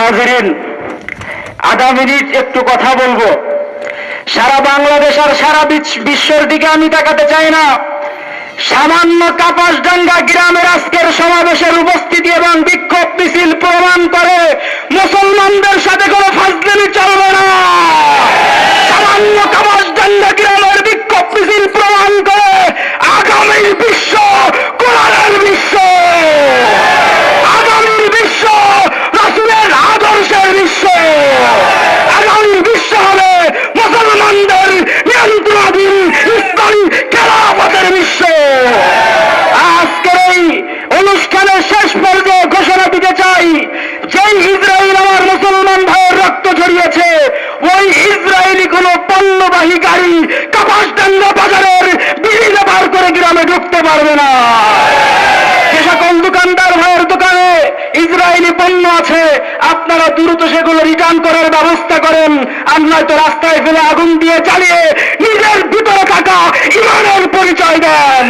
হাজিরিন আধা মিনিট একটু কথা বলব। সারা বাংলাদেশ আর সারা বিশ্বের দিকে আমি তাকাতে চাই না। সামান্য কাপাসডাঙ্গা গ্রামের আজকের সমাবেশের উপস্থিতি এবং বিক্ষোভ মিছিল প্রমাণ করে মুসলমানদের সাথে কোনো ফাজলামি চলবে পণ্যবাহী গাড়ি কাপাসডাঙ্গা বাজারের বিড়ি ব্যবহার করে গ্রামে ঢুকতে পারবে না। যে সকল দোকানদার ভাইয়ের দোকানে ইসরায়েলি পণ্য আছে, আপনারা দ্রুত সেগুলো রিটার্ন করার ব্যবস্থা করেন। আর নয়তো রাস্তায় ফেলে আগুন দিয়ে চালিয়ে নিজের ভিতরে থাকা ইমানের পরিচয় দেন।